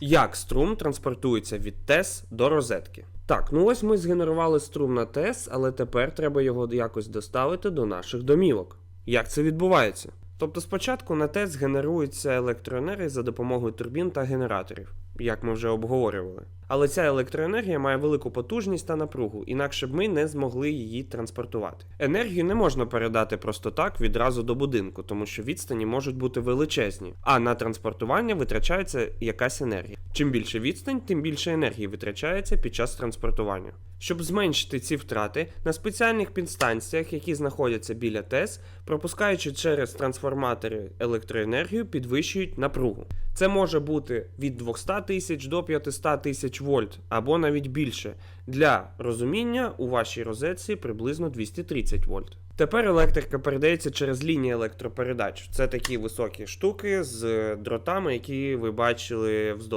Як струм транспортується від ТЕС до розетки? Так, ну ось ми згенерували струм на ТЕС, але тепер треба його якось доставити до наших домівок. Як це відбувається? Тобто спочатку на ТЕС генерується електроенергія за допомогою турбін та генераторів, як ми вже обговорювали. Але ця електроенергія має велику потужність та напругу, інакше б ми не змогли її транспортувати. Енергію не можна передати просто так відразу до будинку, тому що відстані можуть бути величезні, а на транспортування витрачається якась енергія. Чим більше відстань, тим більше енергії витрачається під час транспортування. Щоб зменшити ці втрати, на спеціальних підстанціях, які знаходяться біля ТЕС, пропускаючи через трансформатори електроенергію, підвищують напругу. Це може бути від 200 тисяч до 500 тисяч вольт або навіть більше. Для розуміння у вашій розетці приблизно 230 вольт. Тепер електрика передається через лінії електропередач. Це такі високі штуки з дротами, які ви бачили вздовж